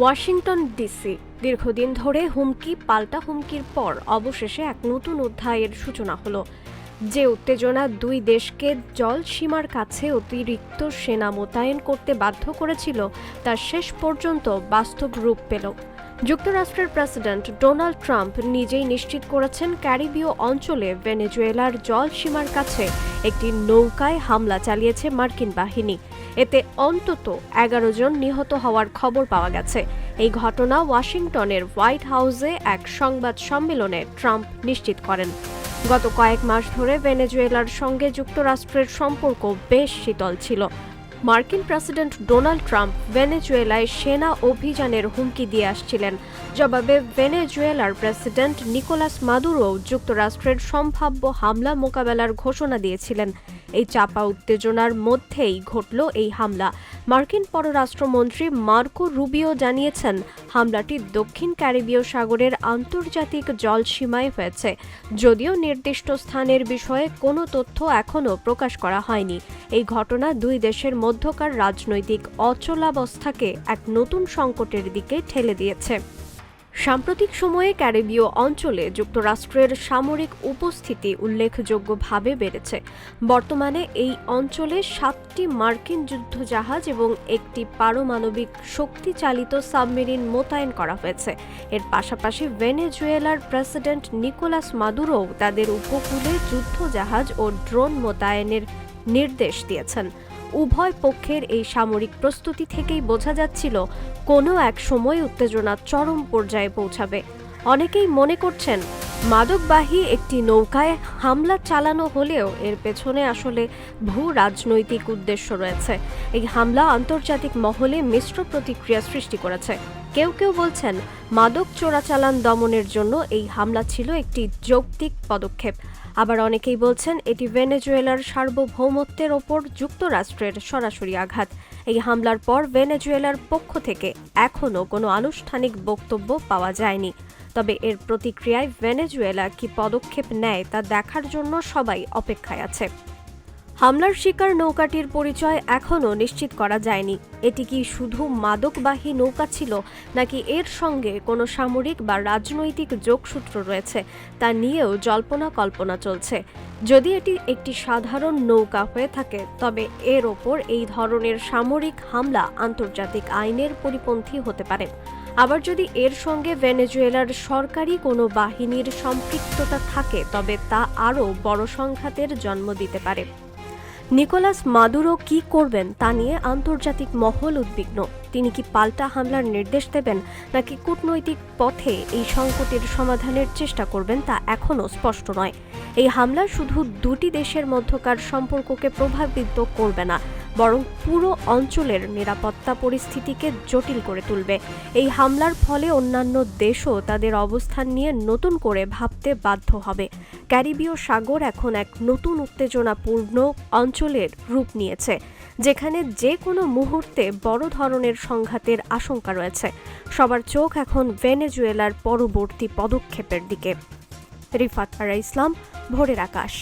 Washington DC. দীর্ঘদিন ধরে হুমকি, পাল্টা হুমকির পর অবশেষে এক নতুন অধ্যায়ের সূচনা হলো। যে উত্তেজনা দুই দেশকে জল সীমার কাছে অতিরিক্ত সেনা মোতায়েন করতে বাধ্য করেছিল, তা শেষ পর্যন্ত বাস্তব রূপ পেল। যুক্তরাষ্ট্রের প্রেসিডেন্ট ডোনাল্ড ট্রাম্প নিজেই নিশ্চিত করেছেন ক্যারিবীয় অঞ্চলে ভেনেজুয়েলার জল সীমার কাছে একটি নৌকায় হামলা চালিয়েছে মার্কিন বাহিনী। এতে অন্তত এগারো জন নিহত হওয়ার খবর পাওয়া গেছে। এই ঘটনা ওয়াশিংটনের হোয়াইট হাউসে এক সংবাদ সম্মেলনে ট্রাম্প নিশ্চিত করেন। গত কয়েক মাস ধরে ভেনেজুয়েলার সঙ্গে যুক্তরাষ্ট্রের সম্পর্ক বেশ শীতল ছিল। মার্কিন প্রেসিডেন্ট ডোনাল্ড ট্রাম্প ভেনেজুয়েলায় সেনা অভিযানের হুমকি দিয়ে আসছিলেন। জবাবে ভেনেজুয়েলার প্রেসিডেন্ট নিকোলাস মাদুরো যুক্তরাষ্ট্রের সম্ভাব্য হামলা মোকাবেলার ঘোষণা দিয়েছিলেন। এই চাপা উত্তেজনার মধ্যেই ঘটল এই হামলা। মার্কিন পররাষ্ট্রমন্ত্রী মার্কো রুবিও জানিয়েছেন, হামলাটি দক্ষিণ ক্যারিবীয় সাগরের আন্তর্জাতিক জলসীমায় হয়েছে। যদিও নির্দিষ্ট স্থানের বিষয়ে কোনো তথ্য এখনও প্রকাশ করা হয়নি। এই ঘটনা দুই দেশের মধ্যকার রাজনৈতিক অচলাবস্থাকে এক নতুন সংকটের দিকে ঠেলে দিয়েছে। সাম্প্রতিক সময়ে ক্যারিবীয় অঞ্চলে যুক্তরাষ্ট্রের সামরিক উপস্থিতি উল্লেখযোগ্যভাবে বেড়েছে। বর্তমানে এই অঞ্চলে সাতটি মার্কিন যুদ্ধজাহাজ এবং একটি পারমাণবিক শক্তিচালিত সাবমেরিন মোতায়েন করা হয়েছে। এর পাশাপাশি ভেনেজুয়েলার প্রেসিডেন্ট নিকোলাস মাদুরো তাদের উপকূলে যুদ্ধজাহাজ ও ড্রোন মোতায়েনের নির্দেশ দিয়েছেন। উভয় পক্ষের এই সামরিক প্রস্তুতি থেকেই বোঝা যাচ্ছিল, কোনো এক সময় উত্তেজনা চরম পর্যায়ে পৌঁছাবে। অনেকেই মনে করছেন, মাদকবাহী একটি নৌকায় হামলা চালানো হলেও এর পেছনে আসলে ভূ রাজনৈতিক উদ্দেশ্য রয়েছে। এই হামলা আন্তর্জাতিক মহলে মিশ্র প্রতিক্রিয়া সৃষ্টি করেছে। কেউ কেউ বলছেন, মাদক চোরাচালান দমনের জন্য এই হামলা ছিল একটি যৌক্তিক পদক্ষেপ। আবার অনেকেই বলছেন, এটি ভেনেজুয়েলার সার্বভৌমত্বের ওপর যুক্তরাষ্ট্রের সরাসরি আঘাত। এই হামলার পর ভেনেজুয়েলার পক্ষ থেকে এখনও কোনো আনুষ্ঠানিক বক্তব্য পাওয়া যায়নি। তবে এর প্রতিক্রিয়ায় ভেনেজুয়েলা কি পদক্ষেপ নেয় তা দেখার জন্য সবাই অপেক্ষায় আছে। হামলার শিকার নৌকাটির পরিচয় এখনও নিশ্চিত করা যায়নি। এটি কি শুধু মাদকবাহী নৌকা ছিল, নাকি এর সঙ্গে কোনো সামরিক বা রাজনৈতিক যোগসূত্র রয়েছে, তা নিয়েও জল্পনা কল্পনা চলছে। যদি এটি একটি সাধারণ নৌকা হয়ে থাকে, তবে এর ওপর এই ধরনের সামরিক হামলা আন্তর্জাতিক আইনের পরিপন্থী হতে পারে। আবার যদি এর সঙ্গে ভেনেজুয়েলার সরকারি কোনো বাহিনীর সম্পৃক্ততা থাকে, তবে তা আরও বড় সংঘাতের জন্ম দিতে পারে। নিকোলাস মাদুরো কি করবেন তা নিয়ে আন্তর্জাতিক মহল উদ্বিগ্ন। তিনি কি পাল্টা হামলার নির্দেশ দেবেন, নাকি কূটনৈতিক পথে এই সংকটের সমাধানের চেষ্টা করবেন তা এখনও স্পষ্ট নয়। এই হামলা শুধু দুটি দেশের মধ্যকার সম্পর্ককে প্রভাবিত করবে না বরং পুরো অঞ্চলের নিরাপত্তা পরিস্থিতিকে জটিল করে তুলবে। এই হামলার ফলে অন্যান্য দেশও তাদের অবস্থান নিয়ে নতুন করে ভাবতে বাধ্য হবে। ক্যারিবীয় সাগর এখন এক নতুন উত্তেজনাপূর্ণ অঞ্চলের রূপ নিয়েছে, যেখানে যে কোনো মুহূর্তে বড় ধরনের সংঘাতের আশঙ্কা রয়েছে। সবার চোখ এখন ভেনেজুয়েলার পরবর্তী পদক্ষেপের দিকে। রিফাত আরা ইসলাম, ভোরের আকাশ।